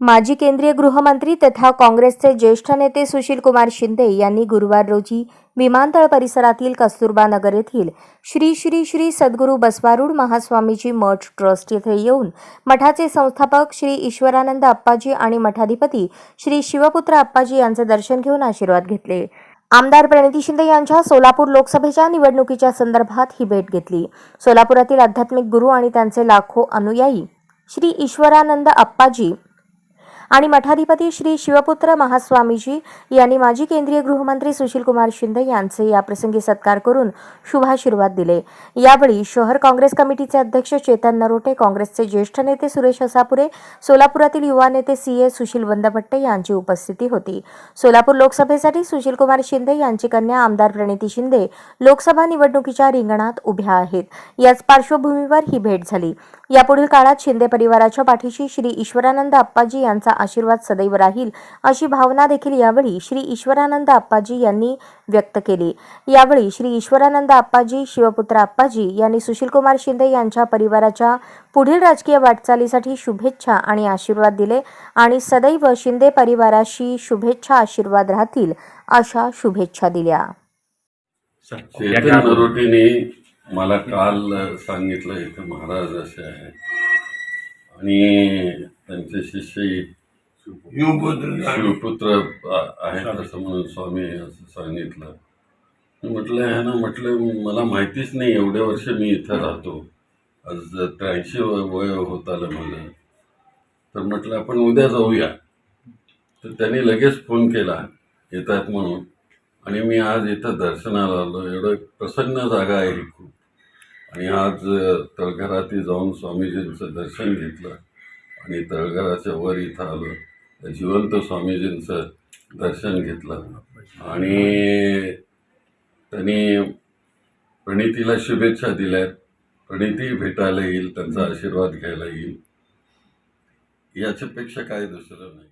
माजी केंद्रीय गृहमंत्री तथा काँग्रेसचे ज्येष्ठ नेते सुशीलकुमार शिंदे यांनी गुरुवार रोजी विमानतळ परिसरातील कस्तुरबा नगर येथील श्री श्री श्री सद्गुरू बसवारूढ महास्वामीजी मठ ट्रस्ट येथे येऊन मठाचे संस्थापक श्री ईश्वरानंद अप्पाजी आणि मठाधिपती श्री शिवपुत्र आप्पाजी यांचे दर्शन घेऊन आशीर्वाद घेतले. आमदार प्रणिती शिंदे यांच्या सोलापूर लोकसभेच्या निवडणुकीच्या संदर्भात ही भेट घेतली. सोलापुरातील आध्यात्मिक गुरु आणि त्यांचे लाखो अनुयायी श्री ईश्वरानंद अप्पाजी आणि मठाधिपती श्री शिवपुत्र महास्वामीजी यांनी माजी केंद्रीय गृहमंत्री सुशीलकुमार शिंदे यांचे याप्रसंगी सत्कार करून शुभाशीर्वाद दिले. यावेळी शहर काँग्रेस कमिटीचे अध्यक्ष चेतन नरोटे काँग्रेसचे ज्येष्ठ नेते सुरेश असापुरे सोलापुरातील युवा नेते सी ए सुशील वंदभट्टे यांची उपस्थिती होती. सोलापूर लोकसभेसाठी सुशीलकुमार शिंदे यांची कन्या आमदार प्रणिती शिंदे लोकसभा निवडणुकीच्या रिंगणात उभ्या आहेत. याच पार्श्वभूमीवर ही भेट झाली. यापुढील काळात शिंदे परिवाराच्या पाठीशी श्री ईश्वरानंद अप्पाजी यांचा आशीर्वाद सदैव राहील अशी भावना देखील यावेळी श्री ईश्वरानंद आप्पाजी यांनी व्यक्त केली. यावेळी श्री ईश्वरानंद आप्पाजी शिवपुत्र आप्पाजी यांनी सुशीलकुमार शिंदे यांच्या परिवाराच्या पुढील राजकीय वाटचालीसाठी शुभेच्छा आणि आशीर्वाद दिले आणि सदैव शिंदे परिवाराशी शुभेच्छा आशीर्वाद राहतील अशा शुभेच्छा दिल्या. मला काल सांगितलं इथं महाराज असे आहे आणि त्यांचे शिष्य शिवपुत्र. आहे आहेत असं म्हणून स्वामी असं सांगितलं. मी म्हटलं आहे ना म्हटलं मला माहितीच नाही एवढे वर्ष मी इथं राहतो. आज त्र्याऐंशी वय होत आलं मला. तर म्हटलं आपण उद्या जाऊया. तर त्यांनी लगेच फोन केला येतात म्हणून. आणि मी आज इथं दर्शनाला आलो. एवढं प्रसन्न जागा आहे खूप. आणि आज अ, तळघराती जाऊन स्वामीजींचं दर्शन घेतलं. आणि तळघराच्या वर इथं आलो. जिवंत स्वामीजींचं दर्शन घेतलं. आणि त्यांनी प्रणितीला शुभेच्छा दिल्यात. प्रणिती भेटायला येईल त्यांचा आशीर्वाद घ्यायला येईल. याच्यापेक्षा काय दुसरं नाही.